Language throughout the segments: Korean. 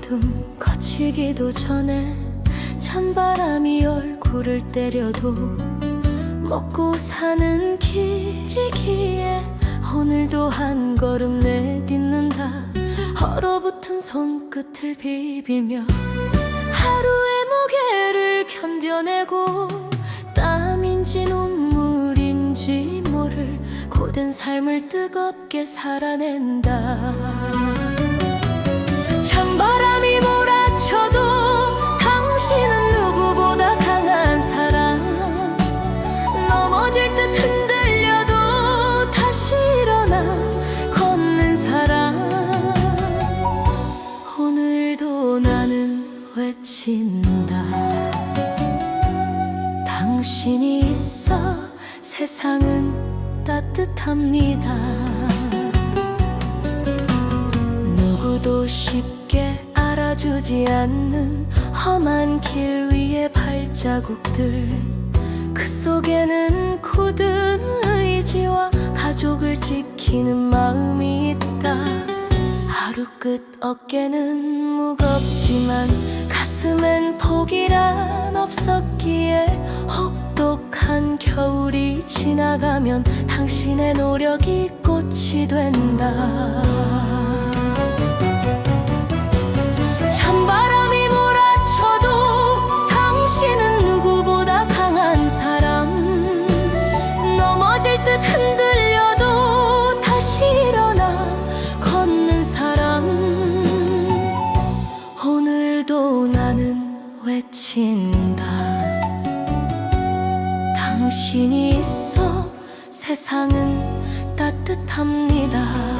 어둠 거치기도 전에 찬바람이 얼굴을 때려도 먹고 사는 길이기에 오늘도 한 걸음 내딛는다. 얼어붙은 손끝을 비비며 하루의 무게를 견뎌내고 땀인지 눈물인지 모를 고된 삶을 뜨겁게 살아낸다. 찬바람 외친다. 당신이 있어 세상은 따뜻합니다. 누구도 쉽게 알아주지 않는 험한 길 위의 발자국들. 그 속에는 굳은 의지와 가족을 지키는 마음이 있다 하루 끝 어깨는 무겁지만 가슴엔 포기란 없었기에 혹독한 겨울이 지나가면 당신의 노력이 꽃이 된다 나는 외친다. 당신이 있어 세상은 따뜻합니다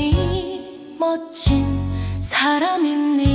멋진 사람입니다